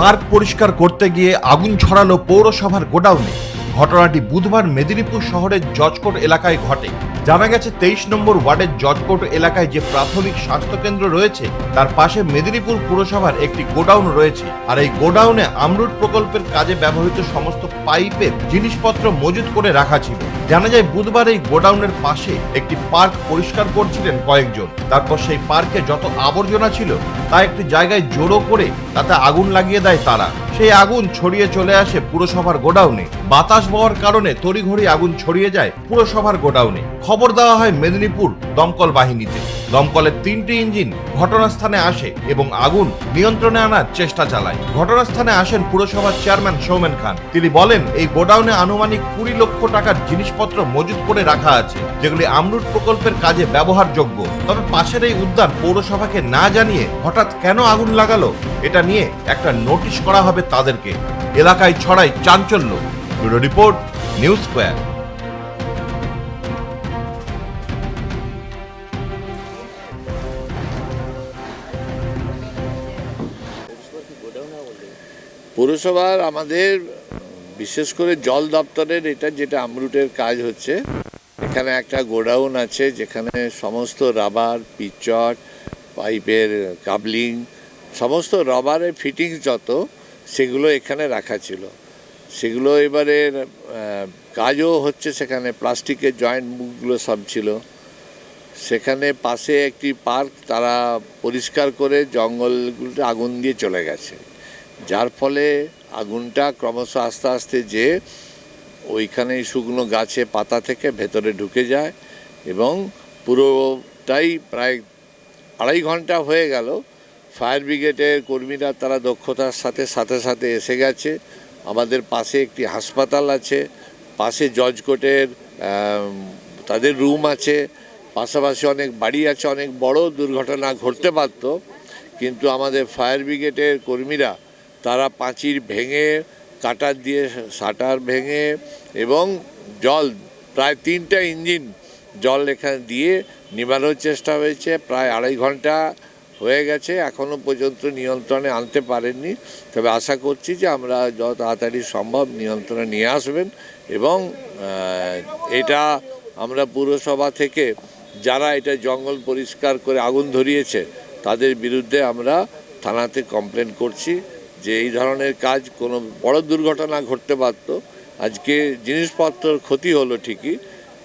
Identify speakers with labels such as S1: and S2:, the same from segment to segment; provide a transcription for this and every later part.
S1: Park পরিষ্কার করতে গিয়ে আগুন ছড়ালো পৌরসভার গোডাউনে। ঘটনাটি বুধবার মেদিনীপুর শহরের জজকোট এলাকায় ঘটে। জানা গেছে, তেইশ নম্বর ওয়ার্ডের জজকোট এলাকায় যে প্রাথমিক স্বাস্থ্যকেন্দ্র রয়েছে, তার পাশে মেদিনীপুর পুরসভার একটি গোডাউন রয়েছে। আর এই গোডাউনে আমরুট প্রকল্পের কাজে ব্যবহৃত সমস্ত পাইপের জিনিসপত্র মজুত করে রাখা ছিল। জানা যায়, বুধবার এই গোডাউনের পাশে একটি পার্ক পরিষ্কার করছিলেন কয়েকজন। তারপর সেই পার্কে যত আবর্জনা ছিল, তা একটি জায়গায় জড়ো করে তাতে আগুন লাগিয়ে দেয় তারা। সেই আগুন ছড়িয়ে চলে আসে পুরসভার গোডাউনে। বাতাস বওয়ার কারণে তড়িঘড়ি আগুন ছড়িয়ে যায় পুরসভার গোডাউনে। খবর দেওয়া হয় মেদিনীপুর দমকল বাহিনীতে। দমকলের তিনটি ইঞ্জিন ঘটনাস্থানে আসে এবং আগুন নিয়ন্ত্রণে আনার চেষ্টা চালায়। ঘটনাস্থানে আসেন পুরসভার চেয়ারম্যান সৌমেন খান। তিনি বলেন, এই গোডাউনে আনুমানিক কুড়ি লক্ষ টাকার জিনিসপত্র মজুত করে রাখা আছে, যেগুলি আমরুট প্রকল্পের কাজে ব্যবহারযোগ্য। তবে পাশের এই উদ্যান পৌরসভাকে না জানিয়ে হঠাৎ কেন আগুন লাগালো, এটা নিয়ে একটা নোটিশ করা হবে তাদেরকে। এলাকায় ছড়ায় চাঞ্চল্য। Report, news square.
S2: পৌরসভার আমাদের, বিশেষ করে জল দপ্তরের এটা যেটা আমরুটের কাজ হচ্ছে, এখানে একটা গোডাউন আছে যেখানে সমস্ত রাবার, পিচট, পাইপের কাবলিং, সমস্ত রবারের ফিটিংস যত, সেগুলো এখানে রাখা ছিল। সেগুলো এবারে কাজও হচ্ছে সেখানে, প্লাস্টিকের জয়েন্ট মুখগুলো সব ছিল। সেখানে পাশে একটি পার্ক তারা পরিষ্কার করে জঙ্গলগুলোতে আগুন দিয়ে চলে গেছে। যার ফলে আগুনটা ক্রমশ আস্তে আস্তে যে ওইখানে শুকনো গাছে পাতা থেকে ভেতরে ঢুকে যায় এবং পুরোটাই প্রায় আড়াই ঘণ্টা হয়ে গেল। ফায়ার ব্রিগেডের কর্মীরা তারা দক্ষতার সাথে সাথে সাথে এসে গেছে। আমাদের পাশে একটি হাসপাতাল আছে, পাশে জজ কোর্টের তাদের রুম আছে, পাশাপাশি অনেক বাড়ি আছে, অনেক বড় দুর্ঘটনা ঘটতে পারত। কিন্তু আমাদের ফায়ার ব্রিগেডের কর্মীরা তারা পাঁচির ভেঙে, কাটার দিয়ে শাটার ভেঙে এবং জল, প্রায় তিনটা ইঞ্জিন জল এখানে দিয়ে নিবানোর চেষ্টা হয়েছে। প্রায় আড়াই ঘণ্টা হয়ে গেছে এখনও পর্যন্ত নিয়ন্ত্রণে আনতে পারেননি। তবে আশা করছি যে আমরা যত তাড়াতাড়ি সম্ভব নিয়ন্ত্রণে নিয়ে আসবেন এবং এটা আমরা পুরসভা থেকে যারা এটা জঙ্গল পরিষ্কার করে আগুন ধরিয়েছে, তাদের বিরুদ্ধে আমরা থানাতে কমপ্লেন করছি। যে এই ধরনের কাজ কোনো বড় দুর্ঘটনা ঘটতে পারত। আজকে জিনিসপত্রের ক্ষতি হলো ঠিকই,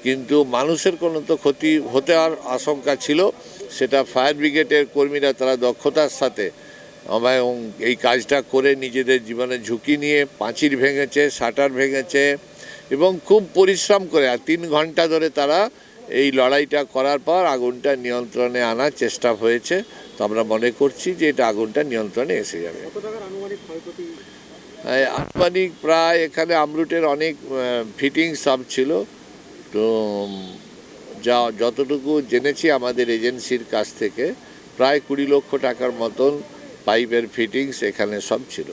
S2: কিন্তু মানুষের কোনো তো ক্ষতি হতে আর আশঙ্কা ছিল। সেটা ফায়ার ব্রিগেডের কর্মীরা তারা দক্ষতার সাথে এবং এই কাজটা করে নিজেদের জীবনে ঝুঁকি নিয়ে পাঁচির ভেঙেছে, শাটার ভেঙেছে এবং খুব পরিশ্রম করে আর তিন ঘণ্টা ধরে তারা এই লড়াইটা করার পর আগুনটা নিয়ন্ত্রণে আনার চেষ্টা হয়েছে। তো আমরা মনে করছি যে এটা আগুনটা নিয়ন্ত্রণে এসে যাবে। আনুমানিক প্রায় এখানে আমরুটের অনেক ফিটিং সব ছিল। তো যা যতটুকু জেনেছি আমাদের এজেন্সির কাছ থেকে, প্রায় কুড়ি লক্ষ টাকার মতন পাইপের ফিটিংস এখানে সব ছিল।